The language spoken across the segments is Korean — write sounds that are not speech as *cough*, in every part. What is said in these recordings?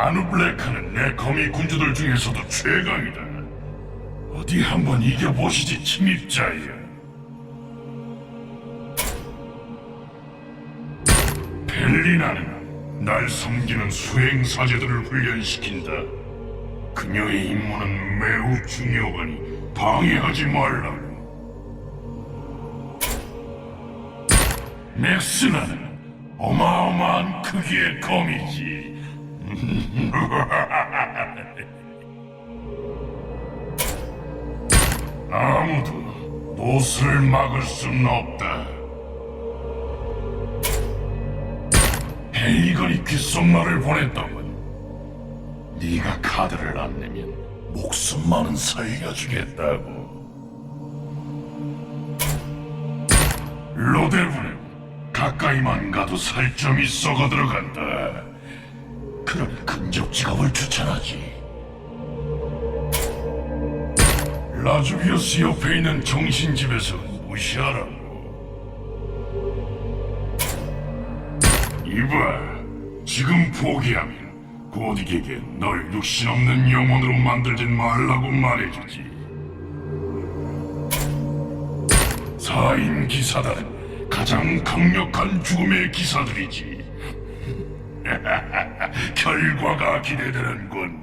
아누블레카는 내 거미 군주들 중에서도 최강이다. 어디 한번 이겨보시지 침입자야. 벨리나는 날 섬기는 수행사제들을 훈련시킨다. 그녀의 임무는 매우 중요하니 방해하지 말라고. 넥스나는 어마어마한 크기의 검이지. *laughs* 아무도 못을 막을 수는 없다. 헤이건이 귓속말을 보냈다면 네가 카드를 안 내면 목숨만은 살려주겠다고. 로데브는 가까이만 가도 살점이 썩어 들어간다. 그러니 근접 직업을 추천하지. 라즈비우스 옆에 있는 정신집에서 무시하라고. 이봐, 지금 포기하면 고딕에게 널 육신 없는 영혼으로 만들지 말라고 말해주지. 사인 기사단은 가장 강력한 죽음의 기사들이지. *laughs* 결과가 기대되는군.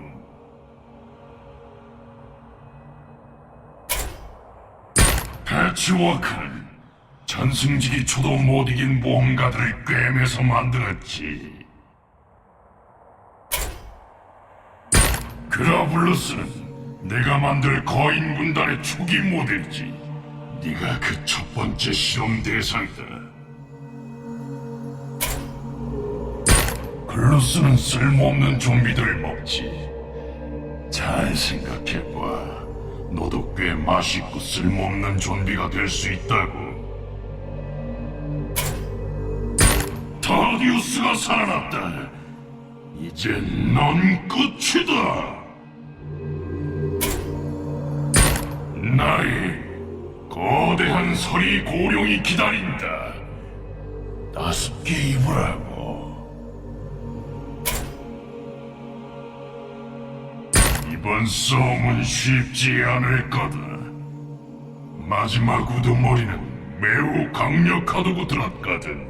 패치워크는 전승직이 초도 못 이긴 모험가들을 꿰매서 만들었지. 그라블루스는 내가 만들 거인 군단의 초기 모델이지. 네가 그 첫 번째 실험 대상이다. 글루스는 쓸모없는 좀비들을 먹지. 잘 생각해봐. 너도 꽤 맛있고 쓸모없는 좀비가 될 수 있다고. 타디우스가 살아났다. 이제 넌 끝이다. 나의 거대한 서리 고룡이 기다린다. 나습게 입으라고. 이번 싸움은 쉽지 않을 거다. 마지막 우두머리는 매우 강력하다고 들었거든.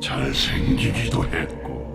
잘생기기도 했고.